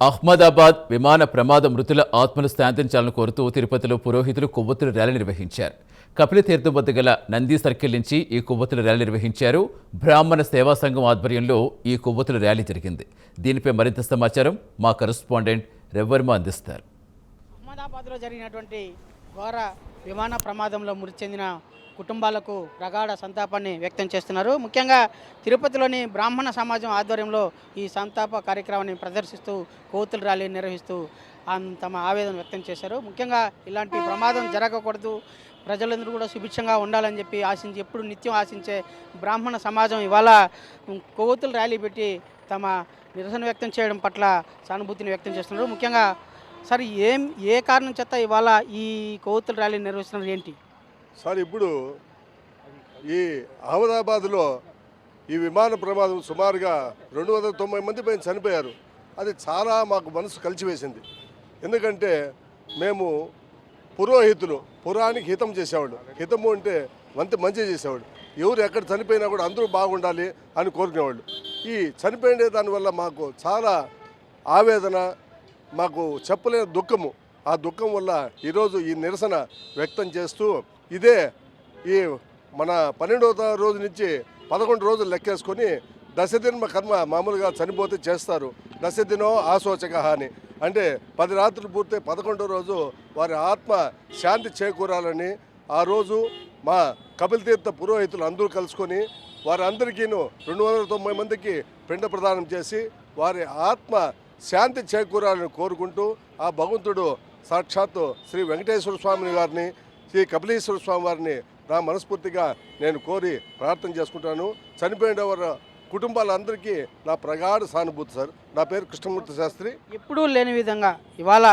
అహ్మదాబాద్ విమాన ప్రమాద మృతుల ఆత్మలు శాంతించాలని కోరుతూ తిరుపతిలో పురోహితులు కొవ్వొత్తుల ర్యాలీ నిర్వహించారు. కపిలతీర్థం వద్ద గల నంది సర్కిల్ నుంచి ఈ కొవ్వొత్తుల ర్యాలీ నిర్వహించారు. బ్రాహ్మణ సేవా సంఘం ఆధ్వర్యంలో ఈ కొవ్వొత్తుల ర్యాలీ జరిగింది. దీనిపై మరింత సమాచారం మా కరెస్పాండెంట్ రెవర్మ అందిస్తారు. అహ్మదాబాద్లో జరిగినటువంటి ఘోర విమాన ప్రమాదంలో మృతి చెందిన కుటుంబాలకు ప్రగాఢ సంతాపాన్ని వ్యక్తం చేస్తున్నారు. ముఖ్యంగా తిరుపతిలోని బ్రాహ్మణ సమాజం ఆధ్వర్యంలో ఈ సంతాప కార్యక్రమాన్ని ప్రదర్శిస్తూ కోతుల ర్యాలీ నిర్వహిస్తూ తమ ఆవేదన వ్యక్తం చేశారు. ముఖ్యంగా ఇలాంటి ప్రమాదం జరగకూడదు. ప్రజలందరూ కూడా సుభిక్షంగా ఉండాలని చెప్పి ఆశించి ఎప్పుడు నిత్యం ఆశించే బ్రాహ్మణ సమాజం ఇవాళ కొవ్వొత్తుల ర్యాలీ పెట్టి తమ నిరసన వ్యక్తం చేయడం పట్ల సానుభూతిని వ్యక్తం చేస్తున్నారు. ముఖ్యంగా సార్ ఏం ఏ కారణం చేత ఇవాళ ఈ కొవ్వొత్తుల ర్యాలీ నిర్వహిస్తున్నారు? ఏంటి? సార్ ఇప్పుడు ఈ అహ్మదాబాద్లో ఈ విమాన ప్రమాదం సుమారుగా రెండు వందల తొంభై మంది పైన చనిపోయారు. అది చాలా మాకు మనసు కలిసివేసింది ఎందుకంటే మేము పురోహితులు పురానికి హితం చేసేవాడు హితము అంటే మంచి మంచి చేసేవాడు ఎవరు ఎక్కడ చనిపోయినా కూడా అందరూ బాగుండాలి అని కోరుకునేవాళ్ళు. ఈ చనిపోయిన దానివల్ల మాకు చాలా ఆవేదన మాకు చెప్పలేని దుఃఖము. ఆ దుఃఖం వల్ల ఈరోజు ఈ నిరసన వ్యక్తం చేస్తూ ఇదే ఈ మన పన్నెండవ రోజు నుంచి పదకొండు రోజులు లెక్కేసుకొని దశదిన కర్మ మామూలుగా చనిపోతే చేస్తారు. దశదినో ఆశోచక అని. అంటే పది రాత్రులు పూర్తి పదకొండో రోజు వారి ఆత్మ శాంతి చేకూరాలని ఆ రోజు మా కపిలతీర్థ పురోహితులు అందరూ కలుసుకొని వారందరికీను రెండు వందల తొంభై మందికి పిండ ప్రదానం చేసి వారి ఆత్మ శాంతి చేకూరాలని కోరుకుంటూ ఆ భగవంతుడు సాక్షాత్తు శ్రీ వెంకటేశ్వర స్వామి గారిని శ్రీ కపిలేశ్వర స్వామి వారిని నా మనస్ఫూర్తిగా నేను కోరి ప్రార్థన చేసుకుంటాను. చనిపోయిన వారి కుటుంబాలందరికీ నా ప్రగాఢ సానుభూతి సార్. నా పేరు కృష్ణమూర్తి శాస్త్రి. ఎప్పుడూ లేని విధంగా ఇవాళ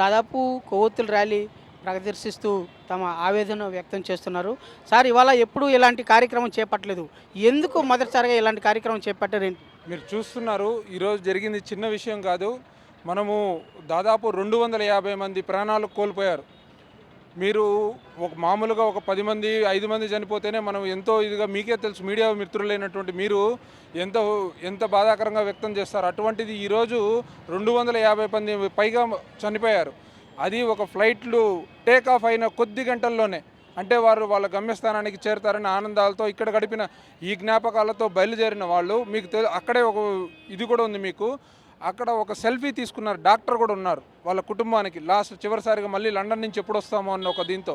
దాదాపు కొవ్వొత్తుల ర్యాలీ ప్రదర్శిస్తూ తమ ఆవేదన వ్యక్తం చేస్తున్నారు. సార్ ఇవాళ ఎప్పుడూ ఇలాంటి కార్యక్రమం చేపట్టలేదు. ఎందుకు మొదటిసారిగా ఇలాంటి కార్యక్రమం చేపట్టారు? ఏంటి మీరు చూస్తున్నారు ఈరోజు జరిగింది చిన్న విషయం కాదు. మనము దాదాపు రెండు వందల యాభై మంది ప్రాణాలు కోల్పోయారు. మీరు ఒక మామూలుగా ఒక పది మంది ఐదు మంది చనిపోతేనే మనం ఎంతో ఇదిగా మీకే తెలుసు మీడియా మిత్రులైనటువంటి మీరు ఎంత ఎంత బాధాకరంగా వ్యక్తం చేస్తారు. అటువంటిది ఈరోజు రెండు వందల యాభై మంది పైగా చనిపోయారు. అది ఒక ఫ్లైట్లు టేక్ ఆఫ్ అయిన కొద్ది గంటల్లోనే. అంటే వారు వాళ్ళ గమ్యస్థానానికి చేరుతారని ఆనందాలతో ఇక్కడ గడిపిన ఈ జ్ఞాపకాలతో బయలుదేరిన వాళ్ళు మీకు తెలు అక్కడే ఒక ఇది కూడా ఉంది మీకు. అక్కడ ఒక సెల్ఫీ తీసుకున్నారు. డాక్టర్ కూడా ఉన్నారు. వాళ్ళ కుటుంబానికి. లాస్ట్ చివరిసారిగా మళ్ళీ లండన్ నుంచి ఎప్పుడు వస్తామో అన్న ఒక దీంతో.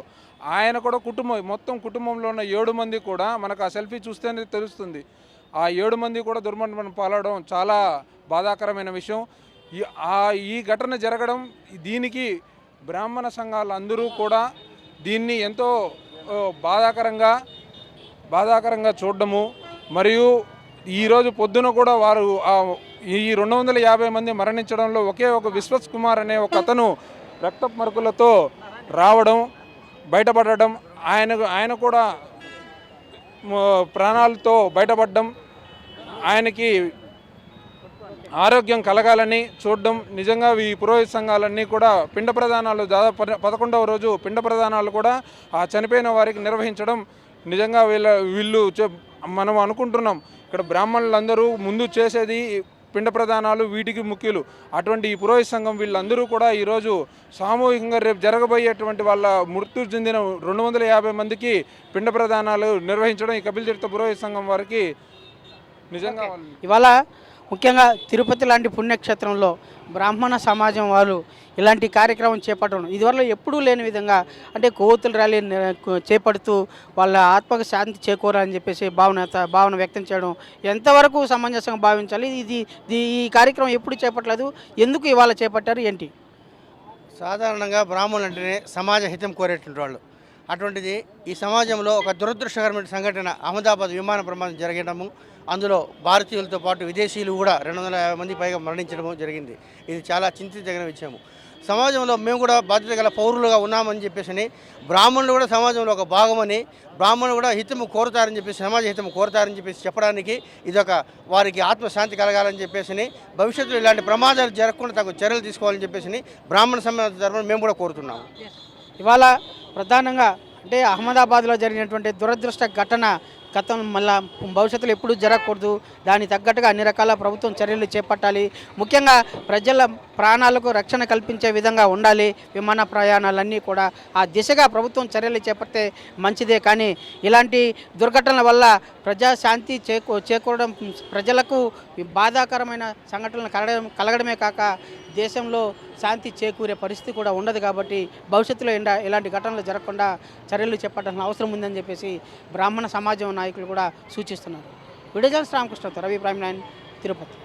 ఆయన కూడా కుటుంబం మొత్తం కుటుంబంలో ఉన్న ఏడు మంది కూడా మనకు ఆ సెల్ఫీ చూస్తేనే తెలుస్తుంది. ఆ ఏడు మంది కూడా దుర్మరణం పాలవడం చాలా బాధాకరమైన విషయం. ఈ ఘటన జరగడం దీనికి బ్రాహ్మణ సంఘాలు అందరూ కూడా దీన్ని ఎంతో బాధాకరంగా బాధాకరంగా చూడడము. మరియు ఈరోజు పొద్దున కూడా వారు ఆ ఈ రెండు వందల యాభై మంది మరణించడంలో ఒకే ఒక విశ్వస్ కుమార్ అనే ఒక అతను రక్త మరుకులతో రావడం బయటపడడం ఆయన ఆయన కూడా ప్రాణాలతో బయటపడడం ఆయనకి ఆరోగ్యం కలగాలని చూడడం నిజంగా ఈ పురోహిత సంఘాలన్నీ కూడా పిండ ప్రధానాలు దాదాపు పదకొండవ రోజు పిండ ప్రధానాలు కూడా ఆ చనిపోయిన వారికి నిర్వహించడం నిజంగా వీళ్ళ వీళ్ళు మనం అనుకుంటున్నాం. ఇక్కడ బ్రాహ్మణులందరూ ముందు చేసేది పిండ ప్రధానాలు వీటికి ముఖ్యులు. అటువంటి ఈ పురోహిత సంఘం వీళ్ళందరూ కూడా ఈరోజు సామూహికంగా రేపు జరగబోయేటువంటి వాళ్ళ మృత్యు చెందిన రెండు వందల యాభై మందికి పిండ ప్రధానాలు నిర్వహించడం ఈ కపిల్ తీర్థ పురోహిత సంఘం వారికి నిజంగా ఇవాళ ముఖ్యంగా తిరుపతి లాంటి పుణ్యక్షేత్రంలో బ్రాహ్మణ సమాజం వాళ్ళు ఇలాంటి కార్యక్రమం చేపట్టడం ఇదివల్ల ఎప్పుడూ లేని విధంగా అంటే కోతుల ర్యాలీ చేపడుతూ వాళ్ళ ఆత్మకు శాంతి చేకూరాలని చెప్పేసి భావన భావన వ్యక్తం చేయడం ఎంతవరకు సమంజసంగా భావించాలి? ఇది ఇది ఈ కార్యక్రమం ఎప్పుడు చేపట్టలేదు? ఎందుకు ఇవాళ చేపట్టారు? ఏంటి? సాధారణంగా బ్రాహ్మణులు అంటేనే సమాజ హితం కోరేటువంటి వాళ్ళు. అటువంటిది ఈ సమాజంలో ఒక దురదృష్టకరమైన సంఘటన అహ్మదాబాద్ విమాన ప్రమాదం జరగడము అందులో భారతీయులతో పాటు విదేశీయులు కూడా రెండు వందల యాభై మంది పైగా మరణించడం జరిగింది. ఇది చాలా చింతించదగిన విషయము సమాజంలో మేము కూడా బాధ్యత గల పౌరులుగా ఉన్నామని చెప్పేసి బ్రాహ్మణులు కూడా సమాజంలో ఒక భాగమని బ్రాహ్మణులు కూడా హితము కోరుతారని చెప్పేసి సమాజ హితము కోరుతారని చెప్పేసి చెప్పడానికి ఇదొక వారికి ఆత్మశాంతి కలగాలని చెప్పేసి భవిష్యత్తులో ఇలాంటి ప్రమాదాలు జరగకుండా తగు చర్యలు తీసుకోవాలని చెప్పేసి బ్రాహ్మణ సమాజ తరఫున మేము కూడా కోరుతున్నాము. ఇవాళ ప్రధానంగా అంటే అహ్మదాబాద్లో జరిగినటువంటి దురదృష్ట ఘటన గతం మళ్ళా భవిష్యత్తులో ఎప్పుడూ జరగకూడదు. దానికి తగ్గట్టుగా అన్ని రకాల ప్రభుత్వం చర్యలు చేపట్టాలి. ముఖ్యంగా ప్రజల ప్రాణాలకు రక్షణ కల్పించే విధంగా ఉండాలి. విమాన ప్రయాణాలన్నీ కూడా ఆ దిశగా ప్రభుత్వం చర్యలు చేపడితే మంచిదే. కానీ ఇలాంటి దుర్ఘటనల వల్ల ప్రజాశాంతి చేకూ చేకూరడం ప్రజలకు బాధాకరమైన సంఘటనలు కలగడం కలగడమే కాక దేశంలో శాంతి చేకూరే పరిస్థితి కూడా ఉండదు కాబట్టి భవిష్యత్తులో ఇలాంటి ఘటనలు జరగకుండా చర్యలు చేపట్టాల్సిన అవసరం ఉందని చెప్పేసి బ్రాహ్మణ సమాజం నాయకులు కూడా సూచిస్తున్నారు. విడజాన్స్ రామకృష్ణతో రవి ప్రైమ్ నైన్ తిరుపతి.